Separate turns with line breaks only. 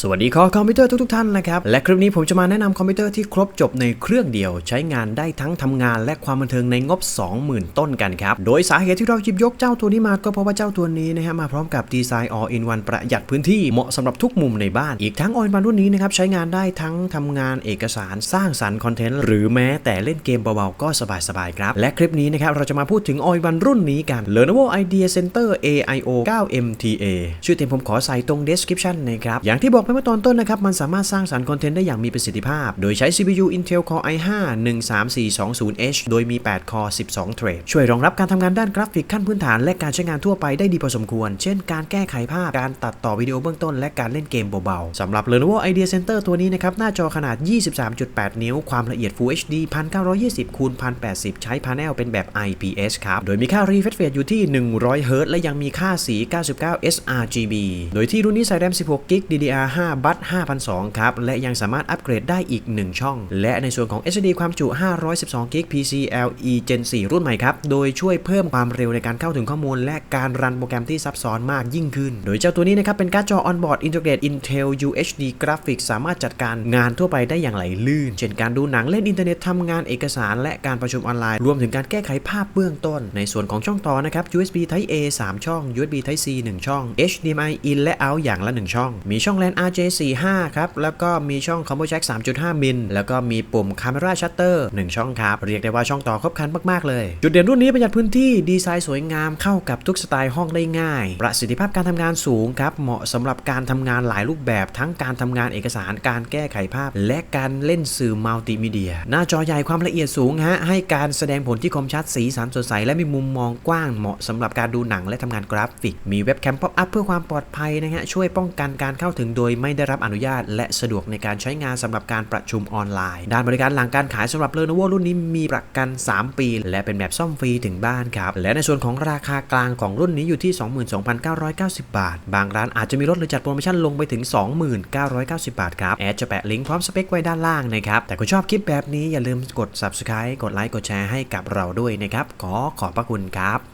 สวัสดีคอคอมพิวเตอร์ทุกๆท่านนะครับ และคลิปนี้ผมจะมาแนะนำคอมพิวเตอร์ที่ครบจบในเครื่องเดียว ใช้งานได้ทั้งทำงานและความบันเทิงในงบ 20,000 ต้นกันครับ โดยสาเหตุที่เราหยิบยกเจ้าตัวนี้มาก็เพราะว่าเจ้าตัวนี้นะฮะมาพร้อมกับดีไซน์ all in one ประหยัดพื้นที่เหมาะสำหรับทุกมุมในบ้าน อีกทั้ง all in one รุ่นนี้นะครับใช้งานได้ทั้งทำงานเอกสารสร้างสรรค์คอนเทนต์หรือแม้แต่เล่นเกมเบาๆก็สบายๆครับและคลิปนี้นะครับเราจะมาพูดถึง all in one รุ่นนี้กัน Lenovo Idea Center AIO 9 MTA ชื่อเต็มผมขอใส่ตรง description นะครับอย่างที่บอกไปเมื่อตอนต้นนะครับ มันสามารถสร้างสรรค์คอนเทนต์ได้อย่างมีประสิทธิภาพ โดยใช้ CPU Intel Core i5 13420H โดยมี8 Core 12 เทรด ช่วยรองรับการทำงานด้านกราฟิกขั้นพื้นฐานและการใช้งานทั่วไปได้ดีพอสมควร เช่นการแก้ไขภาพ การตัดต่อวิดีโอเบื้องต้น และการเล่นเกมเบาๆสำหรับ Lenovo Idea Center ตัวนี้นะครับ หน้าจอขนาด 23.8 นิ้ว ความละเอียด Full HD 1920คูณ1080 ใช้พาเนลเป็นแบบ IPS ครับ โดยมีค่า refresh rate อยู่ที่ 100 Hz และยังมีค่าสี 99 sRGB โดยที่รุ่นนี้ใส่ RAM 16 GB DDR5 5บัต5,002ครับ และยังสามารถอัปเกรดได้อีก 1 ช่อง และในส่วนของ SSD ความจุ 512 GB PCIe Gen 4 รุ่นใหม่ครับ โดยช่วยเพิ่มความเร็วในการเข้าถึงข้อมูล และการรันโปรแกรมที่ซับซ้อนมากยิ่งขึ้น โดยเจ้าตัวนี้นะครับเป็นการ์ดจอ onboard integrate Intel UHD Graphics สามารถจัดการงานทั่วไปได้อย่างไหลลื่น เช่นการดูหนังเล่นอินเทอร์เน็ตทำงานเอกสารและการประชุมออนไลน์ รวมถึงการแก้ไขภาพเบื้องต้น ในส่วนของช่องต่อนะครับ USB Type A 3 ช่อง USB Type C 1 ช่อง HDMI in และ out อย่างละ 1 ช่อง มีช่อง LAN RJ45 ครับ แล้วก็มีช่อง Combo Jack 3.5 มิล แล้วก็มีปุ่ม Camera Shutter 1 ช่องครับ เรียกได้ว่าช่องต่อครบครันมาก ๆ เลย จุดเด่นรุ่นนี้ประหยัดพื้นที่ดีไซน์สวยงามเข้ากับทุกสไตล์ห้องได้ง่าย ประสิทธิภาพการทำงานสูงครับ เหมาะสำหรับการทำงานหลายรูปแบบทั้งการทำงานเอกสารการแก้ไขภาพ และการเล่นสื่อมัลติมีเดีย หน้าจอใหญ่ความละเอียดสูงฮะให้การแสดงผลที่คมชัดสีสันสดใส และมีมุมมองกว้างเหมาะสำหรับการดูหนังและทำงานกราฟิก มีเว็บแคมป๊อปอัพเพื่อความปลอดภัยนะฮะช่วยป้องกันการเข้าถึงโดยยไม่ได้รับอนุญาต และสะดวกในการใช้งานสำหรับการประชุมออนไลน์ ด้านบริการหลังการขายสำหรับ Lenovo รุ่นนี้มีประกัน 3 ปี และเป็นแบบซ่อมฟรีถึงบ้านครับ และในส่วนของราคากลางของรุ่นนี้อยู่ที่ 22,990 บาท บางร้านอาจจะมีลดหรือจัดโปรโมชั่นลงไปถึง 2990 บาทครับ แอดจะแปะลิงก์พร้อมสเปคไว้ด้านล่างนะครับ แต่คุณชอบคลิปแบบนี้อย่าลืมกด subscribe กดไลค์กดแชร์ให้กับเราด้วยนะครับ ขอขอบพระคุณครับ